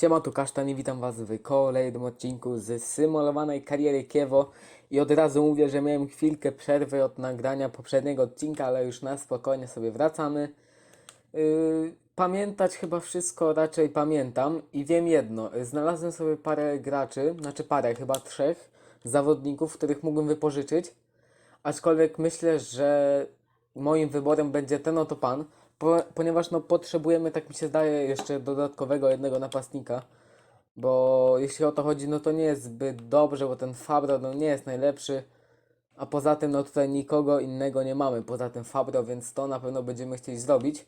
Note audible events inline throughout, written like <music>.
Siema, tu Kasztan i witam Was w kolejnym odcinku z symulowanej kariery Kiewo. I od razu mówię, że miałem chwilkę przerwy od nagrania poprzedniego odcinka, ale już na spokojnie sobie wracamy. Yy, pamiętać chyba wszystko raczej pamiętam i wiem jedno, znalazłem sobie parę graczy, znaczy parę, chyba trzech zawodników, których mógłbym wypożyczyć, aczkolwiek myślę, że moim wyborem będzie ten oto pan, po, ponieważ no potrzebujemy, tak mi się zdaje, jeszcze dodatkowego jednego napastnika, bo jeśli o to chodzi, no to nie jest zbyt dobrze, bo ten Fabro no nie jest najlepszy, a poza tym no tutaj nikogo innego nie mamy poza tym Fabro, więc to na pewno będziemy chcieli zrobić.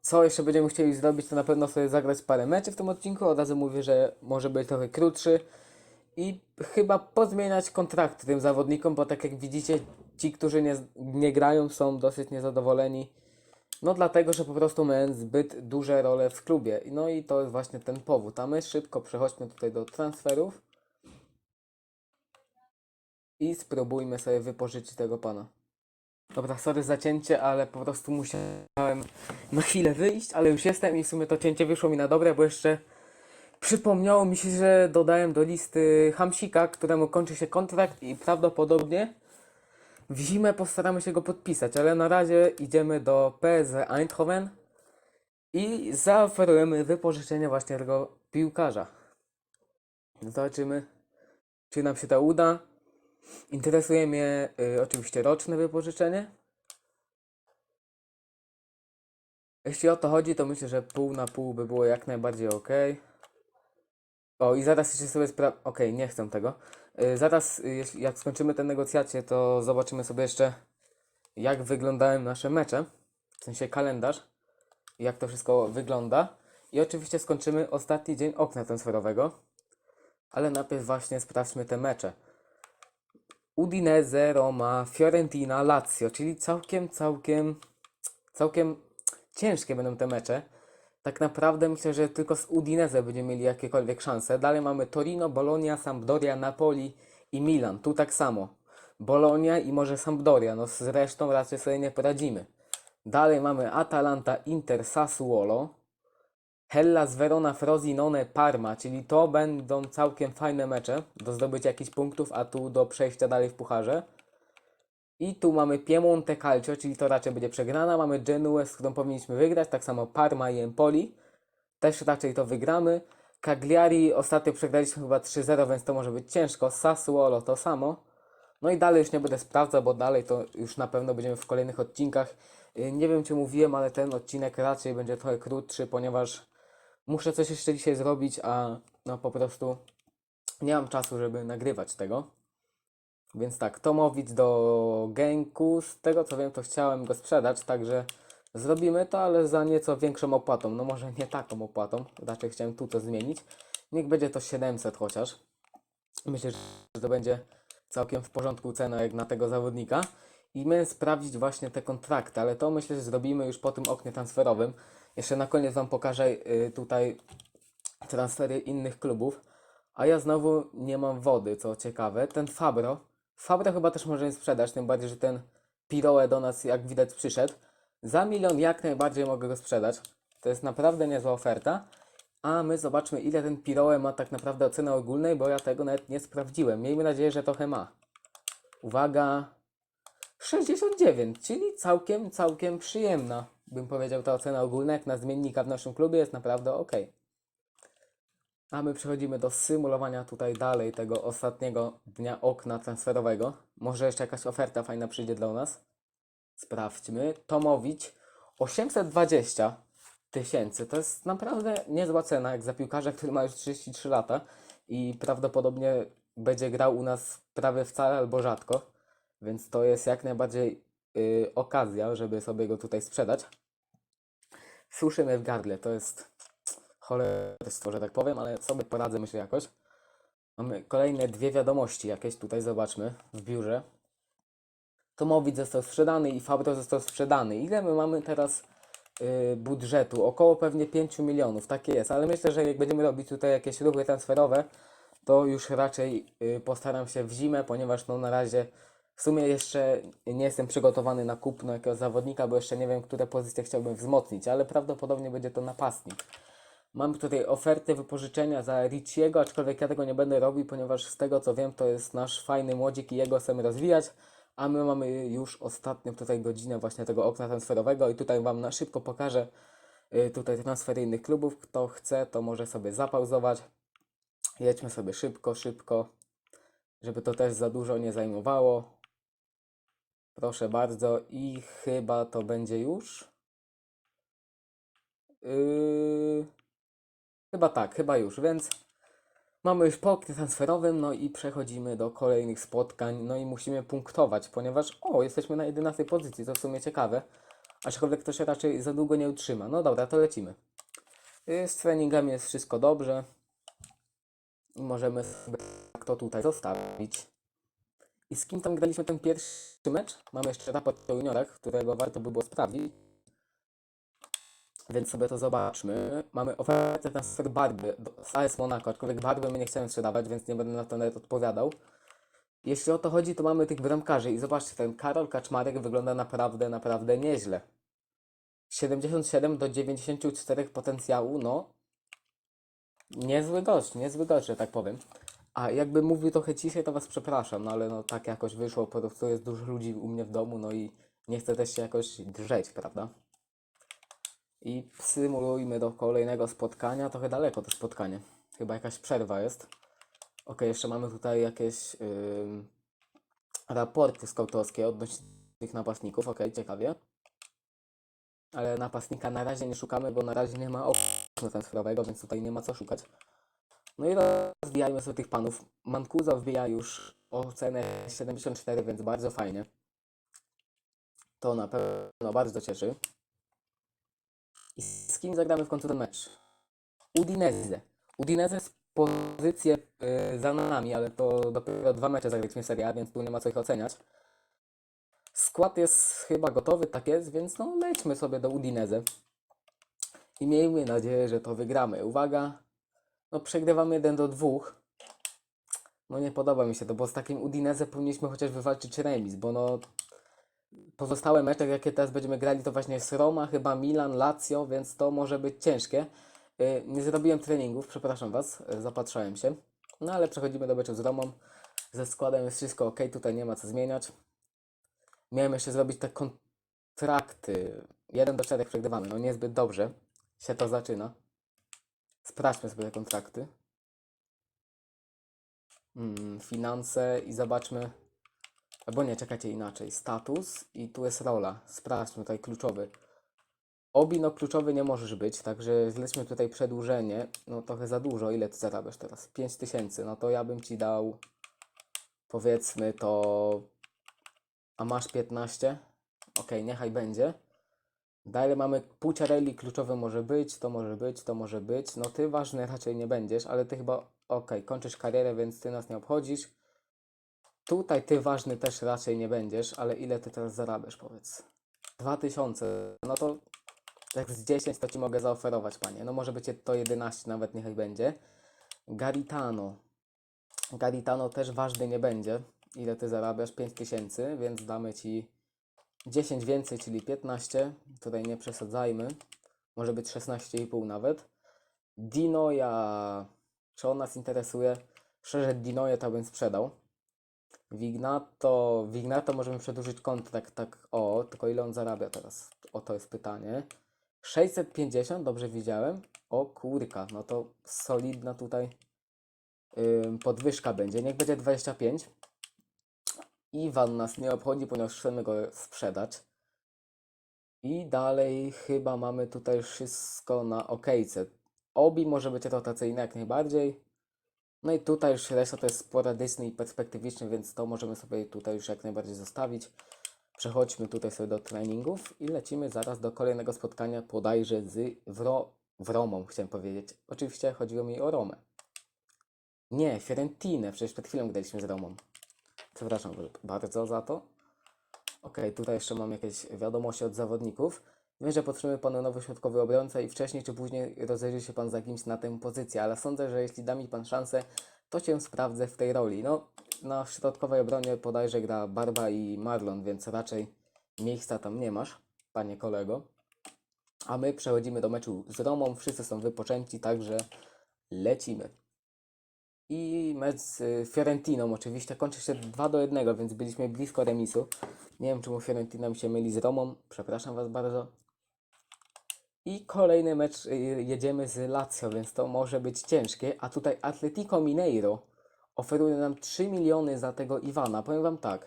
Co jeszcze będziemy chcieli zrobić, to na pewno sobie zagrać parę meczy w tym odcinku, od razu mówię, że może być trochę krótszy i chyba pozmieniać kontrakty tym zawodnikom, bo tak jak widzicie, ci, którzy nie, nie grają, są dosyć niezadowoleni. No dlatego, że po prostu miałem zbyt duże role w klubie. No i to jest właśnie ten powód. A my szybko przechodźmy tutaj do transferów i spróbujmy sobie wypożyczyć tego pana. Dobra, sorry za cięcie, ale po prostu musiałem na chwilę wyjść, ale już jestem i w sumie to cięcie wyszło mi na dobre, bo jeszcze przypomniało mi się, że dodałem do listy Hamsika, któremu kończy się kontrakt i prawdopodobnie w zimę postaramy się go podpisać, ale na razie idziemy do PSV Eindhoven i zaoferujemy wypożyczenie właśnie tego piłkarza. Zobaczymy, czy nam się to uda. Interesuje mnie y, oczywiście roczne wypożyczenie. Jeśli o to chodzi, to myślę, że pół na pół by było jak najbardziej ok. O, i zaraz jeszcze sobie spra... Okej, nie chcę tego. Y, zaraz, jeśli, jak skończymy te negocjacje, to zobaczymy sobie jeszcze, jak wyglądają nasze mecze. W sensie kalendarz. Jak to wszystko wygląda. I oczywiście skończymy ostatni dzień okna transferowego. Ale najpierw właśnie sprawdźmy te mecze. Udinese, Roma, Fiorentina, Lazio, czyli całkiem, całkiem, całkiem ciężkie będą te mecze. Tak naprawdę myślę, że tylko z Udinese będziemy mieli jakiekolwiek szanse. Dalej mamy Torino, Bologna, Sampdoria, Napoli i Milan. Tu tak samo. Bologna i może Sampdoria. No z resztą raczej sobie nie poradzimy. Dalej mamy Atalanta, Inter, Sassuolo. Hellas, Verona, Frosinone, Parma, czyli to będą całkiem fajne mecze do zdobycia jakichś punktów, a tu do przejścia dalej w pucharze. I tu mamy Piemonte Calcio, czyli to raczej będzie przegrana. Mamy Genuę, z którą powinniśmy wygrać. Tak samo Parma i Empoli. Też raczej to wygramy. Cagliari ostatnio przegraliśmy chyba 3-0, więc to może być ciężko. Sassuolo to samo. No i dalej już nie będę sprawdzał, bo dalej to już na pewno będziemy w kolejnych odcinkach. Yy, Nie wiem, czy mówiłem, ale ten odcinek raczej będzie trochę krótszy, ponieważ muszę coś jeszcze dzisiaj zrobić, a no po prostu nie mam czasu, żeby nagrywać tego. Więc tak, Tomowic do Genku, z tego co wiem, to chciałem go sprzedać, także zrobimy to, ale za nieco większą opłatą. No może nie taką opłatą, raczej chciałem tu to zmienić. Niech będzie to 700 chociaż. Myślę, że to będzie całkiem w porządku cena jak na tego zawodnika. I my sprawdzić właśnie te kontrakty, ale to myślę, że zrobimy już po tym oknie transferowym. Jeszcze na koniec Wam pokażę y, tutaj transfery innych klubów. A ja znowu nie mam wody, co ciekawe. Ten Fabro. Fabro chyba też możemy sprzedać, tym bardziej, że ten Piroe do nas jak widać przyszedł. Za milion jak najbardziej mogę go sprzedać. To jest naprawdę niezła oferta. A my zobaczmy ile ten Piroe ma tak naprawdę oceny ogólnej, bo ja tego nawet nie sprawdziłem. Miejmy nadzieję, że trochę ma. Uwaga. 69, czyli całkiem, całkiem przyjemna, bym powiedział, ta ocena ogólna, jak na zmiennika w naszym klubie jest naprawdę ok. A my przechodzimy do symulowania tutaj dalej tego ostatniego dnia okna transferowego. Może jeszcze jakaś oferta fajna przyjdzie dla nas. Sprawdźmy. Tomowicz 820 tysięcy. To jest naprawdę niezła cena, jak za piłkarza, który ma już 33 lata i prawdopodobnie będzie grał u nas prawie wcale albo rzadko. Więc to jest jak najbardziej y, okazja, żeby sobie go tutaj sprzedać. Suszymy w gardle, to jest cholerstwo, że tak powiem, ale sobie poradzę myślę jakoś. Mamy kolejne dwie wiadomości jakieś tutaj, zobaczmy, w biurze. Tomowicz został sprzedany i Fabro został sprzedany. Ile my mamy teraz y, budżetu? Około pewnie 5 milionów, takie jest, ale myślę, że jak będziemy robić tutaj jakieś ruchy transferowe, to już raczej y, postaram się w zimę, ponieważ no na razie w sumie jeszcze nie jestem przygotowany na kupno jakiegoś zawodnika, bo jeszcze nie wiem, które pozycje chciałbym wzmocnić, ale prawdopodobnie będzie to napastnik. Mam tutaj ofertę wypożyczenia za Richiego, aczkolwiek ja tego nie będę robił, ponieważ z tego co wiem, to jest nasz fajny młodzik i jego chcemy rozwijać. A my mamy już ostatnią tutaj godzinę właśnie tego okna transferowego i tutaj Wam na szybko pokażę y, tutaj transfery innych klubów. Kto chce, to może sobie zapauzować. Jedźmy sobie szybko, szybko, żeby to też za dużo nie zajmowało. Proszę bardzo i chyba to będzie już. Yy... Chyba tak, chyba już, więc mamy już po oknie transferowym, no i przechodzimy do kolejnych spotkań, no i musimy punktować, ponieważ o, jesteśmy na 11 pozycji, to w sumie ciekawe, aczkolwiek to się raczej za długo nie utrzyma. No dobra, to lecimy. Yy, Z treningami jest wszystko dobrze i możemy sobie to tutaj zostawić. I z kim tam graliśmy ten pierwszy mecz? Mamy jeszcze raport o juniorach, którego warto by było sprawdzić. Więc sobie to zobaczmy. Mamy ofertę transfer Barby z AS Monaco, aczkolwiek Barby my nie chcemy sprzedawać, więc nie będę na to nawet odpowiadał. Jeśli o to chodzi, to mamy tych bramkarzy i zobaczcie, ten Karol Kaczmarek wygląda naprawdę, naprawdę nieźle. 77 do 94 potencjału, no. Niezły gość, niezły gość, że tak powiem. A jakbym mówił trochę ciszej, to was przepraszam, no ale no tak jakoś wyszło, po prostu jest dużo ludzi u mnie w domu, no i nie chcę też się jakoś drzeć, prawda? I symulujmy do kolejnego spotkania. Trochę daleko to spotkanie. Chyba jakaś przerwa jest. Ok, jeszcze mamy tutaj jakieś ym, raporty skautowskie odnośnie tych napastników. Ok, ciekawie. Ale napastnika na razie nie szukamy, bo na razie nie ma okna transferowego, więc tutaj nie ma co szukać. No i rozwijajmy sobie tych panów. Mankuza wbija już ocenę 74, więc bardzo fajnie. To na pewno bardzo cieszy. I z kim zagramy w końcu ten mecz? Udinese. Udinese z pozycję y, za nami, ale to dopiero dwa mecze zagraliśmy w A, więc tu nie ma co ich oceniać. Skład jest chyba gotowy, tak jest, więc no lećmy sobie do Udinese. I miejmy nadzieję, że to wygramy. Uwaga, no przegrywamy 1 do 2. No nie podoba mi się to, bo z takim Udinese powinniśmy chociaż wywalczyć remis, bo no pozostałe mecze, jakie teraz będziemy grali, to właśnie jest Roma, chyba Milan, Lazio, więc to może być ciężkie. Y, Nie zrobiłem treningów, przepraszam Was, y, zapatrzałem się. No ale przechodzimy do meczu z Romą. Ze składem jest wszystko ok, tutaj nie ma co zmieniać. Miałem jeszcze zrobić te kontrakty. 1 do 4 przegrywamy, no niezbyt dobrze się to zaczyna. Sprawdźmy sobie te kontrakty. Mm, finanse i zobaczmy. Albo nie, czekajcie inaczej. Status i tu jest rola. Sprawdźmy tutaj kluczowy. Obi, no kluczowy nie możesz być, także zlećmy tutaj przedłużenie. No trochę za dużo. Ile ty zarabiasz teraz? 5000. No to ja bym ci dał powiedzmy to. A masz 15? Ok, niechaj będzie. Dalej mamy Pucciarelli, kluczowy może być, to może być, to może być. No ty ważny raczej nie będziesz, ale ty chyba, ok, kończysz karierę, więc ty nas nie obchodzisz. Tutaj ty ważny też raczej nie będziesz, ale ile ty teraz zarabiasz, powiedz? 2000, no to jak z 10 to ci mogę zaoferować, panie. No może być to 11, nawet niechaj będzie. Garitano. Garitano też ważny nie będzie. Ile ty zarabiasz? 5000, więc damy ci 10 więcej, czyli 15. Tutaj nie przesadzajmy. Może być 16,5 nawet. Dinoja. Czy on nas interesuje? Szczerze, Dinoja to bym sprzedał. Wignato, Wignato możemy przedłużyć kontrakt, tak o, tylko ile on zarabia teraz? O, to jest pytanie. 650, dobrze widziałem? O kurka, no to solidna tutaj ym, podwyżka będzie. Niech będzie 25. Iwan nas nie obchodzi, ponieważ chcemy go sprzedać. I dalej chyba mamy tutaj wszystko na okejce. Obi może być rotacyjne jak najbardziej. No i tutaj już reszta to jest sporadyczny i perspektywiczny, więc to możemy sobie tutaj już jak najbardziej zostawić. Przechodźmy tutaj sobie do treningów i lecimy zaraz do kolejnego spotkania bodajże z Wro Wromą, chciałem powiedzieć. Oczywiście chodziło mi o Romę. Nie, Fiorentinę, przecież przed chwilą graliśmy z Romą. Przepraszam bardzo za to. Ok, tutaj jeszcze mam jakieś wiadomości od zawodników. Wiem, że potrzebuje Panu nowy środkowy obrońca i wcześniej czy później rozejrzy się Pan za kimś na tę pozycję, ale sądzę, że jeśli da mi Pan szansę, to Cię sprawdzę w tej roli. No, na środkowej obronie podajże gra Barba i Marlon, więc raczej miejsca tam nie masz, Panie kolego. A my przechodzimy do meczu z Romą. Wszyscy są wypoczęci, także lecimy. I mecz z y, Fiorentiną oczywiście kończy się 2 do 1, więc byliśmy blisko remisu. Nie wiem czemu Fiorentina mi się myli z Romą. Przepraszam Was bardzo. I kolejny mecz y, jedziemy z Lazio, więc to może być ciężkie. A tutaj Atletico Mineiro oferuje nam 3 miliony za tego Iwana. Powiem Wam tak.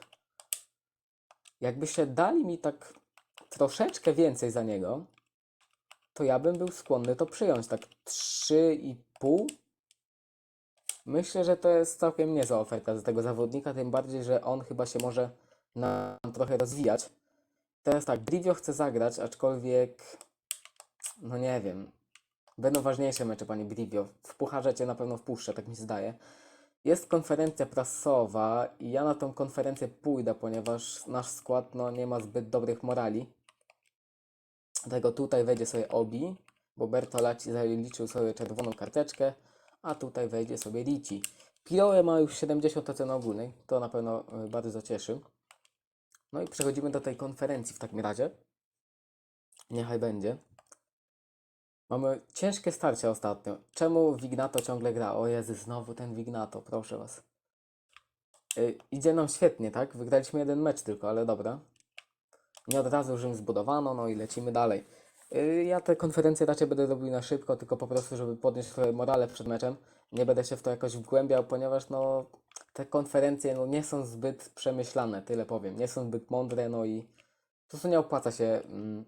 Jakbyście dali mi tak troszeczkę więcej za niego, to ja bym był skłonny to przyjąć. Tak 3,5. Myślę, że to jest całkiem niezła oferta za tego zawodnika, tym bardziej, że on chyba się może nam trochę rozwijać. Teraz tak, Brivio chce zagrać, aczkolwiek no nie wiem. Będą ważniejsze mecze, panie Brivio. W pucharze cię na pewno wpuszczę, tak mi się zdaje. Jest konferencja prasowa i ja na tą konferencję pójdę, ponieważ nasz skład no, nie ma zbyt dobrych morali. Dlatego tutaj wejdzie sobie Obi, bo Bertolacci zaliczył sobie czerwoną karteczkę, a tutaj wejdzie sobie Ricci. Piole ma już 70 ocen ogólnej, to na pewno y, bardzo cieszy. No i przechodzimy do tej konferencji w takim razie. Niechaj będzie. Mamy ciężkie starcie ostatnio. Czemu Wignato ciągle gra? O Jezu, znowu ten Wignato, proszę was. Y, idzie nam świetnie, tak? Wygraliśmy jeden mecz tylko, ale dobra. Nie od razu Rzym zbudowano, no i lecimy dalej. Y, ja te konferencje raczej będę robił na szybko, tylko po prostu, żeby podnieść trochę morale przed meczem. Nie będę się w to jakoś wgłębiał, ponieważ no te konferencje no, nie są zbyt przemyślane, tyle powiem. Nie są zbyt mądre, no i po prostu nie opłaca się mm,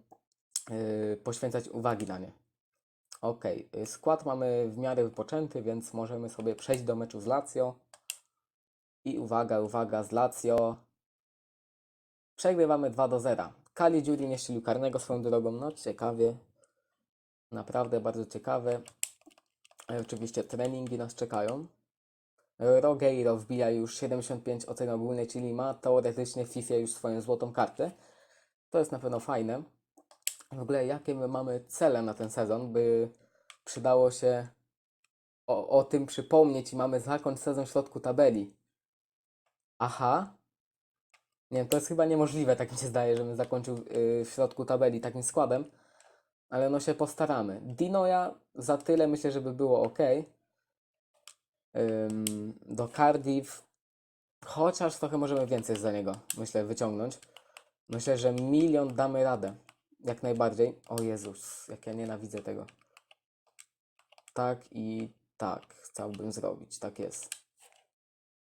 y, poświęcać uwagi na nie. Ok, skład mamy w miarę wypoczęty, więc możemy sobie przejść do meczu z Lazio. I uwaga, uwaga, z Lazio. Przegrywamy 2 do 0. Kali Dziuri nie strzelił karnego swoją drogą, no ciekawie. Naprawdę bardzo ciekawe. E, Oczywiście treningi nas czekają. Rogeiro wbija już 75 ocen ogólnej, czyli ma teoretycznie FIFA już swoją złotą kartę. To jest na pewno fajne. W ogóle jakie my mamy cele na ten sezon, by przydało się o, o tym przypomnieć i mamy zakończyć sezon w środku tabeli. Aha. Nie wiem, to jest chyba niemożliwe, tak mi się zdaje, żebym zakończył yy, w środku tabeli takim składem. Ale no się postaramy. Dinoja za tyle myślę, żeby było ok. Ym, do Cardiff. Chociaż trochę możemy więcej za niego, myślę, wyciągnąć. Myślę, że milion damy radę. Jak najbardziej. O Jezus, jak ja nienawidzę tego. Tak i tak chciałbym zrobić, tak jest.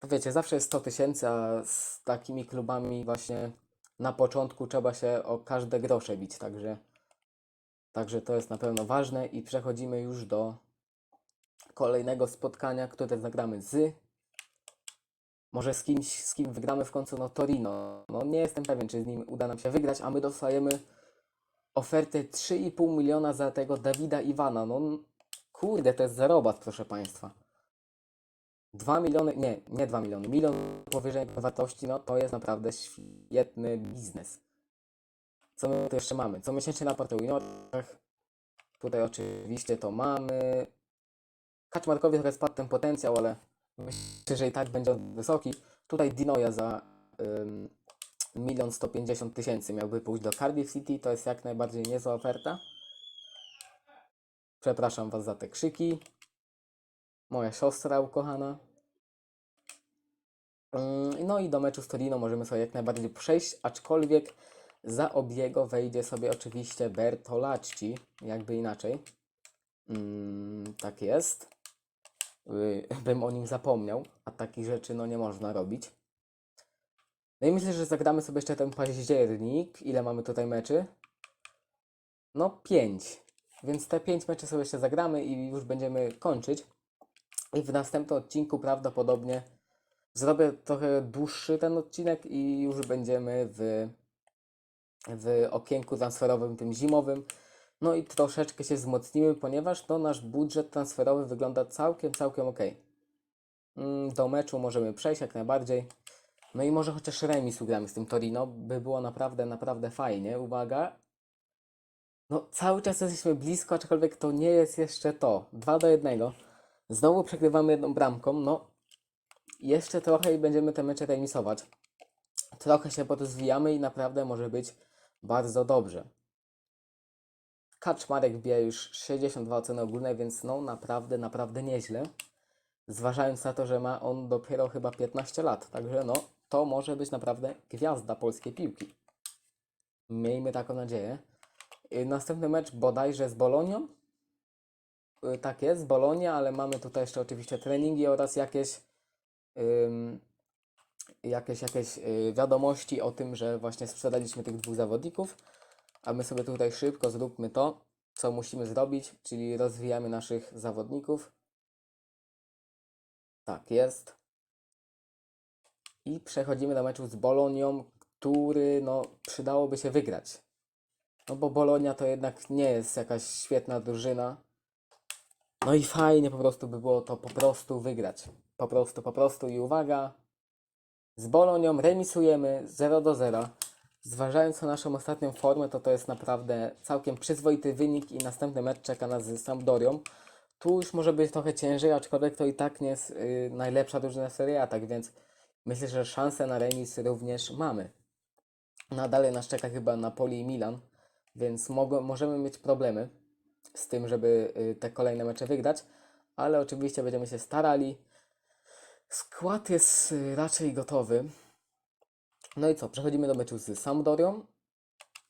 Wiecie, zawsze jest 100 tysięcy, a z takimi klubami właśnie na początku trzeba się o każde grosze bić, także, także to jest na pewno ważne i przechodzimy już do kolejnego spotkania, które zagramy z może z kimś, z kim wygramy w końcu, no Torino. No nie jestem pewien, czy z nim uda nam się wygrać, a my dostajemy ofertę 3,5 miliona za tego Dawida Iwana. No kurde, to jest zarobat, proszę Państwa. 2 miliony, nie, nie 2 miliony, milion powyżej wartości, no to jest naprawdę świetny biznes. Co my tu jeszcze mamy? Co miesięcznie raport o juniorach. Tutaj oczywiście to mamy. Kaczmarkowi trochę spadł ten potencjał, ale myślę, że i tak będzie wysoki. Tutaj Dinoja za milion 150 tysięcy miałby pójść do Cardiff City, to jest jak najbardziej niezła oferta. Przepraszam Was za te krzyki. Moja siostra ukochana. Ym, No i do meczu z Torino możemy sobie jak najbardziej przejść, aczkolwiek za Obiego wejdzie sobie oczywiście Bertolacci, jakby inaczej. Ym, tak jest. Y, bym o nim zapomniał, a takich rzeczy no nie można robić. No i myślę, że zagramy sobie jeszcze ten październik. Ile mamy tutaj meczy? No 5. Więc te 5 meczy sobie jeszcze zagramy i już będziemy kończyć. I w następnym odcinku prawdopodobnie zrobię trochę dłuższy ten odcinek i już będziemy w, w okienku transferowym tym zimowym. No i troszeczkę się wzmocnimy, ponieważ no, nasz budżet transferowy wygląda całkiem, całkiem ok. Mm, Do meczu możemy przejść jak najbardziej. No i może chociaż remis ugramy z tym Torino, by było naprawdę, naprawdę fajnie. Uwaga. No cały czas jesteśmy blisko, aczkolwiek to nie jest jeszcze to. 2 do 1. Znowu przegrywamy jedną bramką. No jeszcze trochę i będziemy te mecze remisować. Trochę się porozwijamy i naprawdę może być bardzo dobrze. Kaczmarek wbija już 62 oceny ogólne, więc no naprawdę, naprawdę nieźle. Zważając na to, że ma on dopiero chyba 15 lat. Także no, to może być naprawdę gwiazda polskiej piłki. Miejmy taką nadzieję. Y, Następny mecz bodajże z Bolonią. Y, Tak jest, Bolonia, ale mamy tutaj jeszcze oczywiście treningi oraz jakieś ym, jakieś, jakieś y, wiadomości o tym, że właśnie sprzedaliśmy tych dwóch zawodników, a my sobie tutaj szybko zróbmy to, co musimy zrobić, czyli rozwijamy naszych zawodników. Tak jest. I przechodzimy do meczu z Bolonią, który no, przydałoby się wygrać. No bo Bolonia to jednak nie jest jakaś świetna drużyna. No i fajnie po prostu by było to po prostu wygrać. Po prostu, po prostu i uwaga. Z Bolonią remisujemy 0 do 0. Zważając na naszą ostatnią formę, to to jest naprawdę całkiem przyzwoity wynik i następny mecz czeka nas z Sampdorią. Tu już może być trochę ciężej, aczkolwiek to i tak nie jest y, najlepsza drużyna Serie A, tak więc myślę, że szansę na remis również mamy. A dalej nas czeka chyba Napoli i Milan, więc mogą, możemy mieć problemy z tym, żeby y, te kolejne mecze wygrać, ale oczywiście będziemy się starali. Skład jest y, raczej gotowy. No i co? Przechodzimy do meczu z Sampdorią.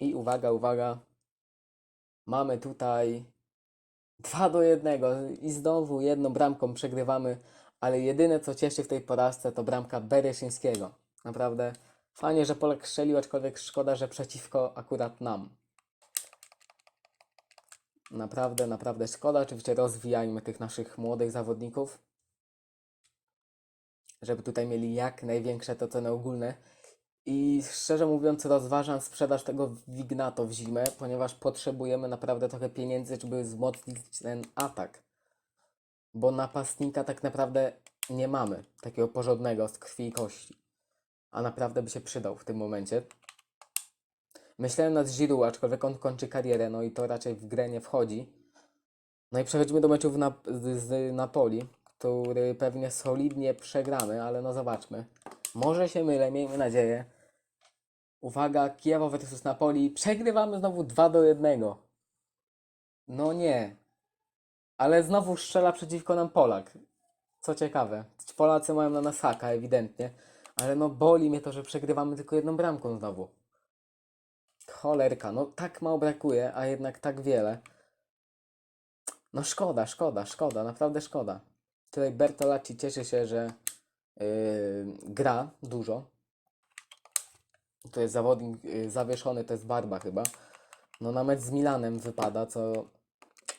I uwaga, uwaga. Mamy tutaj 2 do 1 i znowu jedną bramką przegrywamy, ale jedyne co cieszy w tej porażce to bramka Bereszyńskiego. Naprawdę fajnie, że Polak strzelił, aczkolwiek szkoda, że przeciwko akurat nam. Naprawdę, naprawdę szkoda. Oczywiście rozwijajmy tych naszych młodych zawodników, żeby tutaj mieli jak największe te ceny ogólne. I szczerze mówiąc, rozważam sprzedaż tego Wignato w zimę, ponieważ potrzebujemy naprawdę trochę pieniędzy, żeby wzmocnić ten atak. Bo napastnika tak naprawdę nie mamy takiego porządnego z krwi i kości. A naprawdę by się przydał w tym momencie. Myślałem nad Giroud, aczkolwiek on kończy karierę, no i to raczej w grę nie wchodzi. No i przechodzimy do meczu w Nap- z, z Napoli, który pewnie solidnie przegramy, ale no zobaczmy. Może się mylę, miejmy nadzieję. Uwaga, Kiewo versus Napoli. Przegrywamy znowu 2 do 1. No nie. Ale znowu strzela przeciwko nam Polak. Co ciekawe. Polacy mają na nas haka, ewidentnie. Ale no boli mnie to, że przegrywamy tylko jedną bramką znowu. Cholerka, no tak mało brakuje, a jednak tak wiele. No szkoda, szkoda, szkoda, naprawdę szkoda. Tutaj Bertolacci cieszy się, że yy, gra dużo. To jest zawodnik yy, zawieszony, to jest Barba chyba. No na mecz z Milanem wypada, co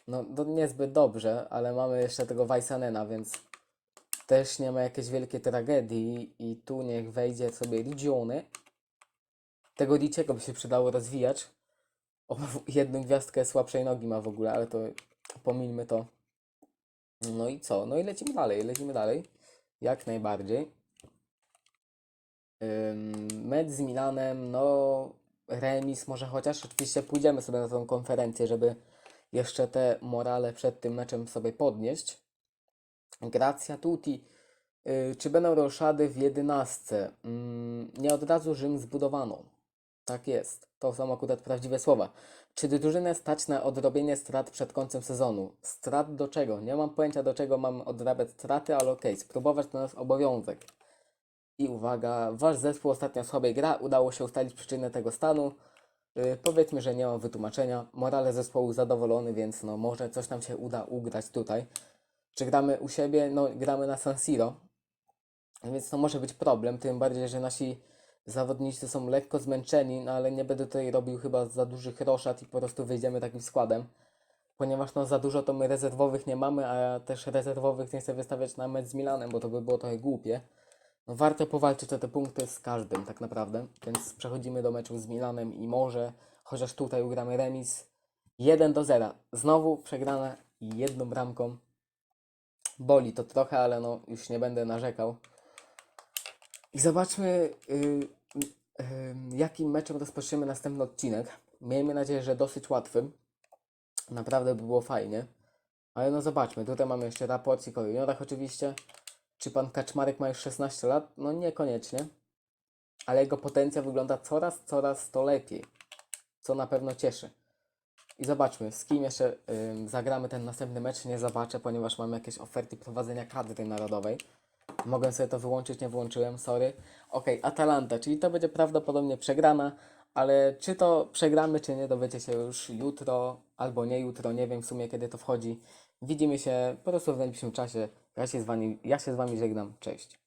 no to niezbyt dobrze, ale mamy jeszcze tego Weissanena, więc też nie ma jakiejś wielkiej tragedii i tu niech wejdzie sobie Rigione. Tego Diciego by się przydało rozwijać. O, <laughs> jedną gwiazdkę słabszej nogi ma w ogóle, ale to pomińmy to. No i co? No i lecimy dalej, lecimy dalej. Jak najbardziej. Mecz z Milanem, no remis może chociaż oczywiście pójdziemy sobie na tą konferencję, żeby jeszcze te morale przed tym meczem sobie podnieść. Gracja tutti. Y, czy będą roszady w jedenastce? Mm, nie od razu Rzym zbudowano. Tak jest. To są akurat prawdziwe słowa. Czy drużynę stać na odrobienie strat przed końcem sezonu? Strat do czego? Nie mam pojęcia do czego mam odrabiać straty, ale okej, spróbować to nasz obowiązek. I uwaga, wasz zespół ostatnio słabej gra, udało się ustalić przyczynę tego stanu. Yy, powiedzmy, że nie mam wytłumaczenia. Morale zespołu zadowolony, więc no może coś nam się uda ugrać tutaj. Czy gramy u siebie? No gramy na San Siro. Więc to może być problem, tym bardziej, że nasi zawodnicy są lekko zmęczeni, no ale nie będę tutaj robił chyba za dużych roszad i po prostu wyjdziemy takim składem. Ponieważ no za dużo to my rezerwowych nie mamy, a ja też rezerwowych nie chcę wystawiać na mecz z Milanem, bo to by było trochę głupie. No warto powalczyć o te punkty z każdym tak naprawdę, więc przechodzimy do meczu z Milanem i może chociaż tutaj ugramy remis 1 do 0. Znowu przegrana jedną bramką. Boli to trochę, ale no już nie będę narzekał. I zobaczmy, y, y, y, jakim meczem rozpoczniemy następny odcinek. Miejmy nadzieję, że dosyć łatwym. Naprawdę by było fajnie. Ale no zobaczmy, tutaj mamy jeszcze raporcik o juniorach oczywiście. Czy pan Kaczmarek ma już 16 lat? No niekoniecznie. Ale jego potencjał wygląda coraz, coraz to lepiej. Co na pewno cieszy. I zobaczmy, z kim jeszcze ym, zagramy ten następny mecz. Nie zobaczę, ponieważ mam jakieś oferty prowadzenia kadry narodowej. Mogłem sobie to wyłączyć, nie wyłączyłem, sorry. Okej, Atalanta, czyli to będzie prawdopodobnie przegrana, ale czy to przegramy, czy nie, dowiecie się już jutro, albo nie jutro, nie wiem w sumie kiedy to wchodzi. Widzimy się po prostu w najbliższym czasie. Ja się z wami, ja się z wami żegnam, cześć.